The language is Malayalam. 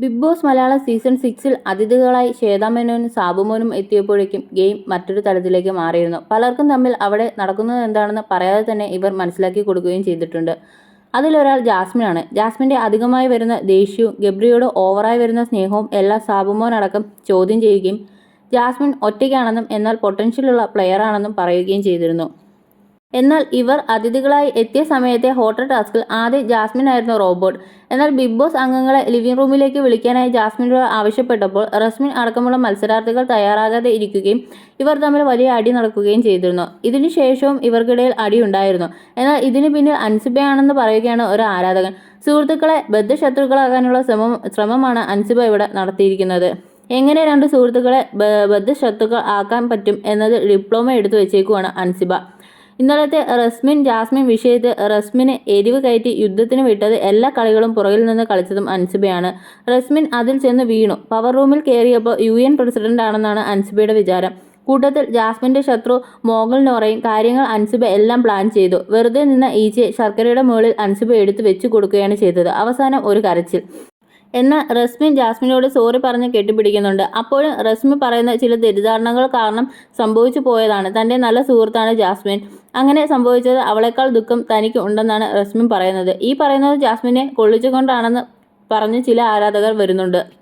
ബിഗ് ബോസ് മലയാള സീസൺ സിക്സിൽ അതിഥികളായി ശ്വേതാമേനോനും സാബുമോനും എത്തിയപ്പോഴേക്കും ഗെയിം മറ്റൊരു തലത്തിലേക്ക് മാറിയിരുന്നു. പലർക്കും തമ്മിൽ അവിടെ നടക്കുന്നത് എന്താണെന്ന് പറയാതെ തന്നെ ഇവർ മനസ്സിലാക്കി കൊടുക്കുകയും ചെയ്തിട്ടുണ്ട്. അതിലൊരാൾ ജാസ്മിനാണ്. ജാസ്മിന്റെ അധികമായി വരുന്ന ദേഷ്യവും ഗബ്രിയോട് ഓവറായി വരുന്ന സ്നേഹവും എല്ലാം സാബുമോനടക്കം ചോദ്യം ചെയ്യുകയും ജാസ്മിൻ ഒറ്റയ്ക്കാണെന്നും എന്നാൽ പൊട്ടൻഷ്യലുള്ള പ്ലെയറാണെന്നും പറയുകയും ചെയ്തിരുന്നു. എന്നാൽ ഇവർ അതിഥികളായി എത്തിയ സമയത്തെ ഹോട്ടൽ ടാസ്കിൽ ആദ്യം ജാസ്മിൻ ആയിരുന്നു റോബോട്ട്. എന്നാൽ ബിഗ് ബോസ് അംഗങ്ങളെ ലിവിംഗ് റൂമിലേക്ക് വിളിക്കാനായി ജാസ്മിനോട് ആവശ്യപ്പെട്ടപ്പോൾ റസ്മിൻ അടക്കമുള്ള മത്സരാർത്ഥികൾ തയ്യാറാകാതെ ഇരിക്കുകയും ഇവർ തമ്മിൽ വലിയ അടി നടക്കുകയും ചെയ്തിരുന്നു. ഇതിനുശേഷവും ഇവർക്കിടയിൽ അടി ഉണ്ടായിരുന്നു. എന്നാൽ ഇതിന് പിന്നിൽ അൻസിബയാണെന്ന് പറയുകയാണ് ഒരു ആരാധകൻ. സുഹൃത്തുക്കളെ ബദ്ധശത്രുക്കളാകാനുള്ള ശ്രമം ശ്രമമാണ് അൻസിബ ഇവിടെ നടത്തിയിരിക്കുന്നത്. എങ്ങനെ രണ്ട് സുഹൃത്തുക്കളെ ബദ്ധശത്രുക്കൾ ആക്കാൻ പറ്റും എന്നത് ഡിപ്ലോമ എടുത്തു വെച്ചേക്കുവാണ് അൻസിബ. ഇന്നലത്തെ റസ്മിൻ ജാസ്മിൻ വിഷയത്തിൽ റസ്മിനെ എരിവ് കയറ്റി യുദ്ധത്തിന് വിട്ടത് എല്ലാ കളികളും പുറകിൽ നിന്ന് കളിച്ചതും അൻസിബയാണ്. റസ്മിൻ അതിൽ ചെന്ന് വീണു. പവർ റൂമിൽ കയറിയപ്പോൾ യു എൻ പ്രസിഡന്റ് ആണെന്നാണ് അൻസിബയുടെ വിചാരം. കൂട്ടത്തിൽ ജാസ്മിന്റെ ശത്രു മോഗൽ നോറയും കാര്യങ്ങൾ അൻസിബ എല്ലാം പ്ലാൻ ചെയ്തു. വെറുതെ നിന്ന ഈച്ചയെ ശർക്കരയുടെ മുകളിൽ അൻസിബ എടുത്തു വെച്ചു കൊടുക്കുകയാണ് ചെയ്തത്. അവസാനം ഒരു കരച്ചിൽ. എന്നാൽ റസ്മിൻ ജാസ്മിനോട് സോറി പറഞ്ഞ് കെട്ടിപ്പിടിക്കുന്നുണ്ട്. അപ്പോഴും റസ്മി പറയുന്ന ചില തെറ്റിദ്ധാരണകൾ കാരണം സംഭവിച്ചു പോയതാണ്. തന്റെ നല്ല സുഹൃത്താണ് ജാസ്മിൻ. അങ്ങനെ സംഭവിച്ചത് അവളെക്കാൾ ദുഃഖം തനിക്ക് ഉണ്ടെന്നാണ് റസ്മിൻ പറയുന്നത്. ഈ പറയുന്നത് ജാസ്മിനെ കൊള്ളിച്ചുകൊണ്ടാണെന്ന് പറഞ്ഞ് ചില ആരാധകർ വരുന്നുണ്ട്.